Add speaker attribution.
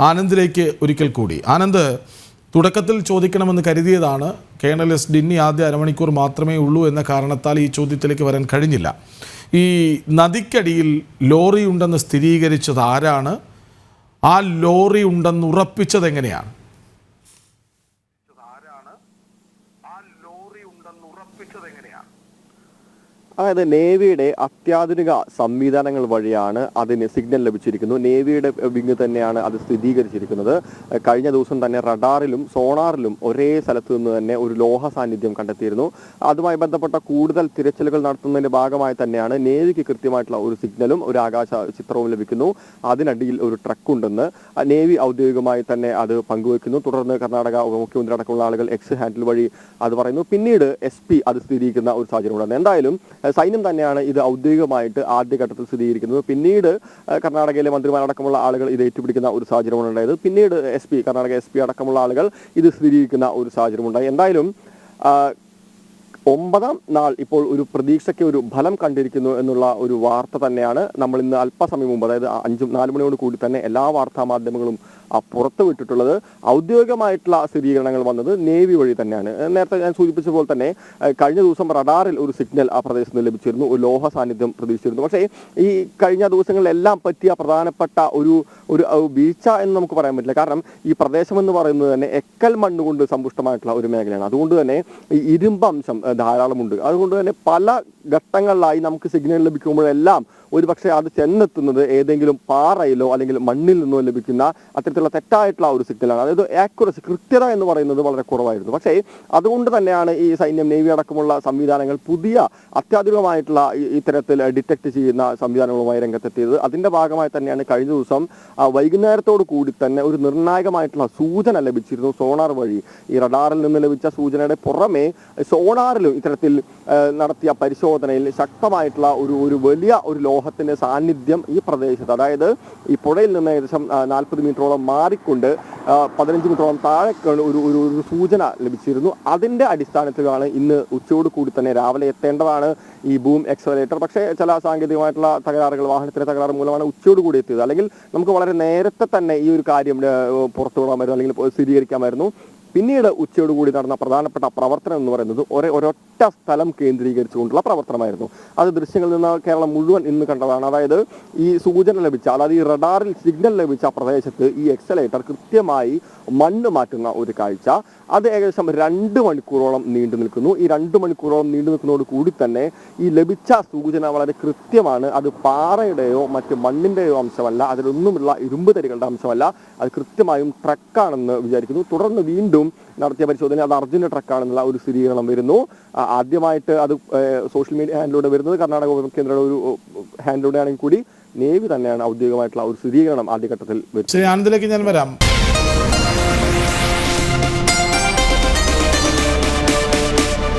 Speaker 1: ആനന്ദിലേക്ക് ഒരിക്കൽ കൂടി. ആനന്ദ് തുടക്കത്തിൽ ചോദിക്കണമെന്ന് കരുതിയതാണ്. കേണൽ എസ് ഡിന്നി ആദ്യ അരമണിക്കൂർ മാത്രമേ ഉള്ളൂ എന്ന കാരണത്താൽ ഈ ചോദ്യത്തിലേക്ക് വരാൻ കഴിഞ്ഞില്ല. ഈ നദിക്കടിയിൽ ലോറി ഉണ്ടെന്ന് സ്ഥിരീകരിച്ചത് ആരാണ്? ആ ലോറി ഉണ്ടെന്ന് ഉറപ്പിച്ചത് എങ്ങനെയാണ്?
Speaker 2: അതായത് നേവിയുടെ അത്യാധുനിക സംവിധാനങ്ങൾ വഴിയാണ് അതിന് സിഗ്നൽ ലഭിച്ചിരിക്കുന്നു. നേവിയുടെ വിങ് തന്നെയാണ് അത് സ്ഥിരീകരിച്ചിരിക്കുന്നത്. കഴിഞ്ഞ ദിവസം തന്നെ റഡാറിലും സോണാറിലും ഒരേ സ്ഥലത്തു നിന്ന് തന്നെ ഒരു ലോഹ സാന്നിധ്യം കണ്ടെത്തിയിരുന്നു. അതുമായി ബന്ധപ്പെട്ട കൂടുതൽ തിരച്ചിലുകൾ നടത്തുന്നതിന്റെ ഭാഗമായി തന്നെയാണ് നേവിക്ക് കൃത്യമായിട്ടുള്ള ഒരു സിഗ്നലും ഒരു ആകാശ ചിത്രവും ലഭിക്കുന്നു. അതിനടിയിൽ ഒരു ട്രക്ക് ഉണ്ടെന്ന്. നേവി ഔദ്യോഗികമായി തന്നെ അത് പങ്കുവെക്കുന്നു തുടർന്ന് കർണാടക മുഖ്യമന്ത്രി അടക്കമുള്ള ആളുകൾ എക്സ് ഹാൻഡിൽ വഴി അത് പറയുന്നു. പിന്നീട് എസ് അത് സ്ഥിരീകരിക്കുന്ന ഒരു സാഹചര്യം ഉണ്ടായിരുന്നു എന്തായാലും സൈന്യം തന്നെയാണ് ഇത് ഔദ്യോഗികമായിട്ട് ആദ്യഘട്ടത്തിൽ സ്ഥിരീകരിക്കുന്നത്. പിന്നീട് കർണാടകയിലെ മന്ത്രിമാരടക്കമുള്ള ആളുകൾ ഇത് ഏറ്റുപിടിക്കുന്ന ഒരു സാഹചര്യമാണ് ഉണ്ടായത്. പിന്നീട് S P Karnataka S P അടക്കമുള്ള ആളുകൾ ഇത് സ്ഥിരീകരിക്കുന്ന ഒരു സാഹചര്യമുണ്ടായി. എന്തായാലും ഒമ്പതാം നാൾ ഇപ്പോൾ ഒരു പ്രതീക്ഷയ്ക്ക് ഒരു ഫലം കണ്ടിരിക്കുന്നു എന്നുള്ള ഒരു വാർത്ത തന്നെയാണ് നമ്മൾ ഇന്ന് അല്പസമയം മുമ്പ് അതായത് അഞ്ചും നാല് മണിയോട് കൂടി തന്നെ എല്ലാ വാർത്താ മാധ്യമങ്ങളും ആ, പുറത്തുവിട്ടിട്ടുള്ളത് ഔദ്യോഗികമായിട്ടുള്ള സ്ഥിരീകരണങ്ങൾ വന്നത് നേവി വഴി തന്നെയാണ്. നേരത്തെ ഞാൻ സൂചിപ്പിച്ച പോലെ തന്നെ കഴിഞ്ഞ ദിവസം റഡാറിൽ ഒരു സിഗ്നൽ ആ പ്രദേശത്ത് നിന്ന് ലഭിച്ചിരുന്നു. ഒരു ലോഹ സാന്നിധ്യം പ്രതീക്ഷിച്ചിരുന്നു. പക്ഷേ ഈ കഴിഞ്ഞ ദിവസങ്ങളിലെല്ലാം പറ്റിയ പ്രധാനപ്പെട്ട ഒരു ഒരു വീഴ്ച എന്ന് നമുക്ക് പറയാൻ പറ്റില്ല. കാരണം ഈ പ്രദേശം എന്ന് പറയുന്നത് തന്നെ എക്കൽ മണ്ണ് കൊണ്ട് സമ്പുഷ്ടമായിട്ടുള്ള ഒരു മേഖലയാണ്. അതുകൊണ്ട് തന്നെ ഈ ഇരുമ്പ് അംശം ധാരാളമുണ്ട്. അതുകൊണ്ട് തന്നെ പല ഘട്ടങ്ങളിലായി നമുക്ക് സിഗ്നൽ ലഭിക്കുമ്പോഴെല്ലാം ഒരു പക്ഷേ അത് ചെന്നെത്തുന്നത് ഏതെങ്കിലും പാറയിലോ അല്ലെങ്കിൽ മണ്ണിൽ നിന്നോ ലഭിക്കുന്ന അത്തരത്തിലുള്ള തെറ്റായിട്ടുള്ള ഒരു സിഗ്നലാണ്. അതായത് ആക്യുറസി കൃത്യത എന്ന് പറയുന്നത് വളരെ കുറവായിരുന്നു. പക്ഷേ അതുകൊണ്ട് തന്നെയാണ് ഈ സൈന്യം നേവി അടക്കമുള്ള സംവിധാനങ്ങൾ പുതിയ അത്യാധുനികമായിട്ടുള്ള ഇത്തരത്തിൽ ഡിറ്റക്ട് ചെയ്യുന്ന സംവിധാനങ്ങളുമായി രംഗത്തെത്തിയത്. അതിന്റെ ഭാഗമായി തന്നെയാണ് കഴിഞ്ഞ ദിവസം വൈകുന്നേരത്തോടു കൂടി തന്നെ ഒരു നിർണായകമായിട്ടുള്ള സൂചന ലഭിച്ചിരുന്നു സോണാർ വഴി. ഈ റഡാറിൽ നിന്ന് ലഭിച്ച സൂചനയുടെ പുറമെ സോണാറിലും ഇത്തരത്തിൽ നടത്തിയ പരിശോധനയിൽ ശക്തമായിട്ടുള്ള ഒരു ഒരു വലിയ ഒരു ലോഹത്തിന്റെ സാന്നിധ്യം ഈ പ്രദേശത്ത്. അതായത് ഈ പുഴയിൽ നിന്ന് ഏകദേശം നാൽപ്പത് മീറ്ററോളം മാറിക്കൊണ്ട് പതിനഞ്ച് മീറ്ററോളം താഴെ ഒരു ഒരു സൂചന ലഭിച്ചിരുന്നു. അതിന്റെ അടിസ്ഥാനത്തിലാണ് ഇന്ന് ഉച്ചയോട് കൂടി തന്നെ രാവിലെ എത്തേണ്ടതാണ് ഈ ബൂം എക്സലേറ്റർ പക്ഷേ ചില സാങ്കേതികമായിട്ടുള്ള തകരാറുകൾ വാഹനത്തിലെ തകരാറ് മൂലമാണ് ഉച്ചയോട് കൂടി എത്തിയത്. അല്ലെങ്കിൽ നമുക്ക് വളരെ നേരത്തെ തന്നെ ഈ ഒരു കാര്യം പുറത്തു വിടാമായിരുന്നു അല്ലെങ്കിൽ സ്ഥിരീകരിക്കാമായിരുന്നു പിന്നീട് ഉച്ചയോടുകൂടി നടന്ന പ്രധാനപ്പെട്ട പ്രവർത്തനം എന്ന് പറയുന്നത് ഒരേ ഒരൊറ്റ സ്ഥലം കേന്ദ്രീകരിച്ചുകൊണ്ടുള്ള പ്രവർത്തനമായിരുന്നു. അത് ദൃശ്യങ്ങളിൽ നിന്ന് കേരളം മുഴുവൻ ഇന്ന് കണ്ടതാണ്. അതായത് ഈ സൂചന ലഭിച്ച അതായത് ഈ റഡാറിൽ സിഗ്നൽ ലഭിച്ച പ്രദേശത്ത് ഈ എക്സലേറ്റർ കൃത്യമായി മണ്ണ് മാറ്റുന്ന ഒരു കാഴ്ച. അത് ഏകദേശം രണ്ട് മണിക്കൂറോളം നീണ്ടു നിൽക്കുന്നു. ഈ രണ്ട് മണിക്കൂറോളം നീണ്ടു നിൽക്കുന്നതോട് കൂടി തന്നെ ഈ ലഭിച്ച സൂചന വളരെ കൃത്യമാണ്. അത് പാറയുടെയോ മറ്റ് മണ്ണിന്റെയോ അംശമല്ല അതിലൊന്നുമുള്ള ഇരുമ്പ് തരികളുടെ അംശമല്ല. അത് കൃത്യമായും ട്രക്കാണെന്ന് വിചാരിക്കുന്നു. തുടർന്ന് വീണ്ടും നടത്തിയ പരിശോധന അത് അർജുന്റെ ട്രക്കാണെന്നുള്ള ഒരു സ്ഥിരീകരണം വരുന്നു. ആദ്യമായിട്ട് അത് സോഷ്യൽ മീഡിയ ഹാൻഡിലൂടെ വരുന്നത് കർണാടക ഉപമുഖ്യമന്ത്രിയുടെ ഒരു ഹാൻഡിലൂടെ ആണെങ്കിൽ കൂടി നേവി തന്നെയാണ് ഔദ്യോഗികമായിട്ടുള്ള ഒരു സ്ഥിരീകരണം ആദ്യഘട്ടത്തിൽ വരുന്നത്.
Speaker 1: ആനന്ദിലേക്ക് ഞാൻ വരാം.